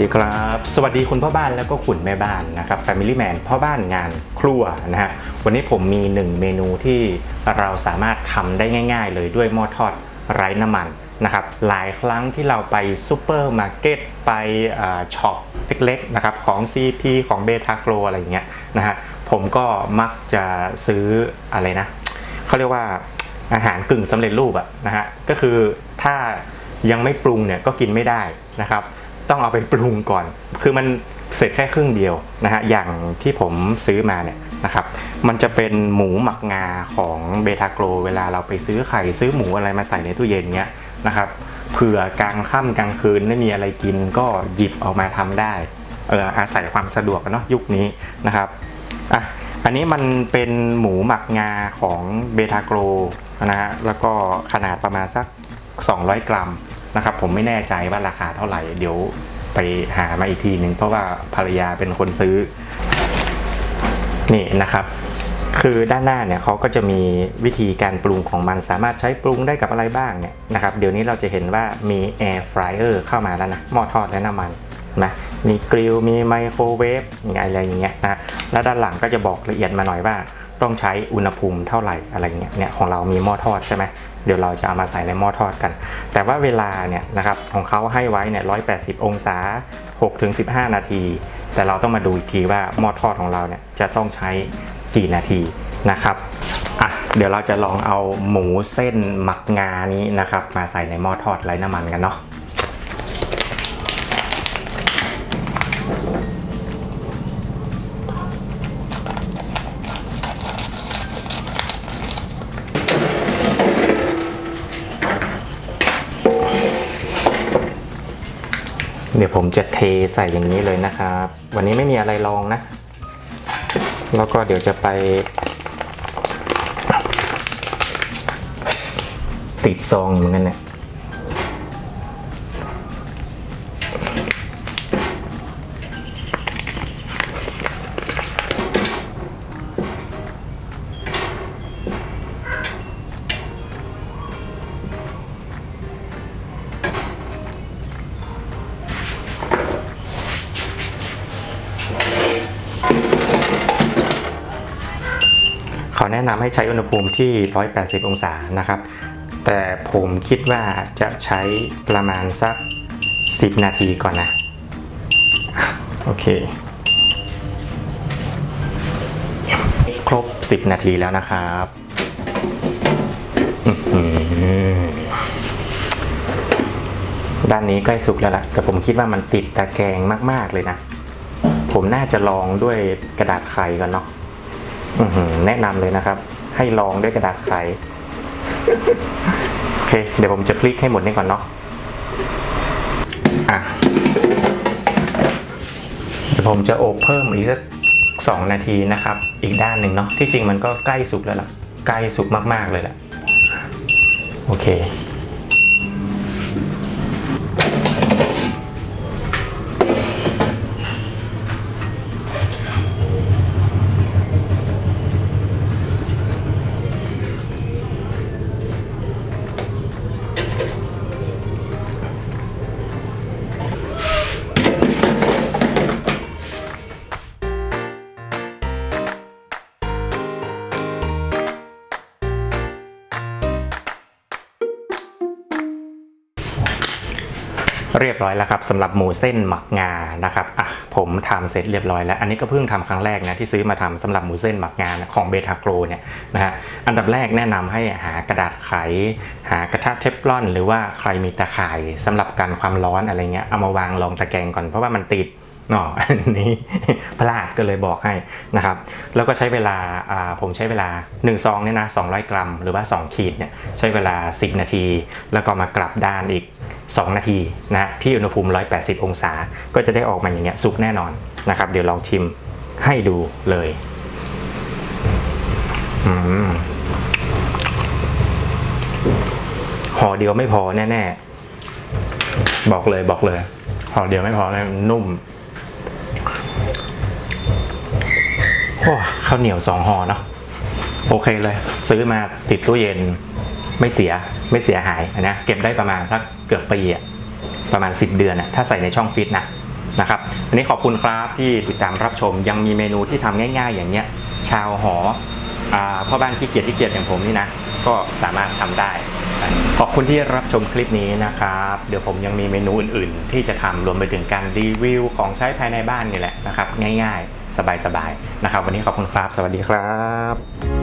สวัสดีครับ สวัสดีคุณพ่อบ้านแล้วก็คุณแม่บ้านนะครับ Family Man พ่อบ้านงานครัวนะฮะวันนี้ผมมีหนึ่งเมนูที่เราสามารถทำได้ง่าย ๆ เลยด้วยหม้อทอดไร้น้ำมันนะครับหลายครั้งที่เราไปซูเปอร์มาร์เก็ตไปช็อปเล็กๆนะครับของ CP ของเบทาโกรอะไรอย่างเงี้ยนะฮะผมก็มักจะซื้ออะไรนะเขาเรียกว่าอาหารกึ่งสำเร็จรูปอะนะฮะก็คือถ้ายังไม่ปรุงเนี่ยก็กินไม่ได้นะครับ ต้องเอาไปปรุงก่อน คือมันเสร็จแค่ครึ่งเดียวนะฮะอย่างที่ผมซื้อมาเนี่ยนะครับมันจะเป็นหมูหมักงาของเบทาโกรเวลาเราไปซื้อไข่ซื้อหมูอะไรมาใส่ในตู้เย็นเงี้ยนะครับเผื่อกลางค่ำกลางคืนไม่มีอะไรกินก็หยิบออกมาทำได้เอออาศัยความสะดวกเนาะยุคนี้นะครับอะอันนี้มันเป็นหมูหมักงาของเบทาโกรนะฮะแล้วก็ขนาดประมาณสัก 200 กรัม นะครับผมไม่แน่ใจว่าราคาเท่าไหร่ เดี๋ยวไปหามาอีกทีหนึ่งเพราะว่าภรรยาเป็นคนซื้อ นี่นะครับ คือด้านหน้าเนี่ยเขาก็จะมีวิธีการปรุงของมันสามารถใช้ปรุงได้กับอะไรบ้างเนี่ยนะครับ เดี๋ยวนี้เราจะเห็นว่ามีแอร์ฟรายเออร์เข้ามาแล้วนะหม้อทอดและน้ำมันนะมีกริลมีไมโครเวฟอะไรอย่างเงี้ยนะแล้วด้านหลังก็จะบอกละเอียดมาหน่อยว่า ต้องใช้อุณหภูมิเท่าไหร่อะไรเงี้ยเนี่ยของเรามีหม้อทอดใช่ไหมเดี๋ยวเราจะเอามาใส่ในหม้อทอดกัน แต่ว่าเวลาเนี่ยนะครับของเขาให้ไว้เนี่ย180องศา6-15 นาที แต่เราต้องมาดูอีกทีว่าหม้อทอดของเราเนี่ยจะต้องใช้กี่นาทีนะครับอะเดี๋ยวเราจะลองเอาหมูเส้นหมักงานี้นะครับ มาใส่ในหม้อทอดไร้น้ำมันกันเนาะ เดี๋ยวผมจะเทใส่อย่างนี้เลยนะครับ วันนี้ไม่มีอะไรรองนะ แล้วก็เดี๋ยวจะไป ติดซองอยู่เหมือนกันเนี่ย แนะนำให้ใช้อุณหภูมิที่ 180 องศานะครับ แต่ผมคิดว่าจะใช้ประมาณสัก 10 นาทีก่อนนะ โอเค ครบ 10 นาทีแล้วนะครับด้านนี้ใกล้สุกแล้วล่ะ แต่ผมคิดว่ามันติดตะแกรงมาก ๆ เลยนะ ผมน่าจะลองด้วยกระดาษไขก่อนเนาะ แนะนำเลยนะครับ ให้ลองด้วยกระดาษใสโอเค เดี๋ยวผมจะพลิกให้หมดนี่ก่อนเนาะอะเดี๋ยวผมจะอบเพิ่มอีกสักสองนาทีนะครับ อีกด้านหนึ่งเนาะที่จริงมันก็ใกล้สุกแล้วล่ะ ใกล้สุกมากๆเลยแหละโอเค เรียบร้อยแล้วครับสำหรับหมูเส้นหมักงานะครับอะผมทำเสร็จเรียบร้อยแล้ว อันนี้ก็เพิ่งทำครั้งแรกนะที่ซื้อมาทำสำหรับหมูเส้นหมักงาของเบทาโกรเนี่ยนะฮะอันดับแรกแนะนำให้หากระดาษไข หากระทะเทฟลอน หรือว่าใครมีตะข่ายสำหรับกันความร้อนอะไรเงี้ยเอามาวางรองตะแกรงก่อนเพราะว่ามันติด อ๋ออันนี้พลาดก็เลยบอกให้นะครับ แล้วก็ใช้เวลาผมใช้เวลา1ซองเนี่ยนะ200 กรัม หรือว่า 2 ขีดเนี่ยใช้เวลา 10 นาที แล้วก็มากลับด้านอีก 2 นาทีนะที่อุณหภูมิ 180 องศา ก็จะได้ออกมาอย่างเงี้ยสุกแน่นอนนะครับ เดี๋ยวลองชิมให้ดูเลยอห่อเดียวไม่พอแน่ๆ บอกเลยบอกเลยห่อเดียวไม่พอนะนุ่ม อ้ข้าวเหนียวสองห่อเนาะโอเคเลย ซื้อมาติดตู้เย็นไม่เสียไม่เสียหายนะเก็บได้ประมาณสักเกือบปีอะประมาณ 10 เดือนอะถ้าใส่ในช่องฟิตนะนะครับวันนี้ขอบคุณครับที่ติดตามรับชมยังมีเมนูที่ทำง่ายๆ อย่างเงี้ยชาวหออพ่อบ้านขี้เกียจขี้เกียจอย่างผมนี่นะก็สามารถทำได้ ขอบคุณที่รับชมคลิปนี้นะครับ เดี๋ยวผมยังมีเมนูอื่นๆ ที่จะทำรวมไปถึงการรีวิวของใช้ภายในบ้านนี่แหละนะครับ ง่ายๆ สบายๆนะครับ วันนี้ขอบคุณครับ สวัสดีครับ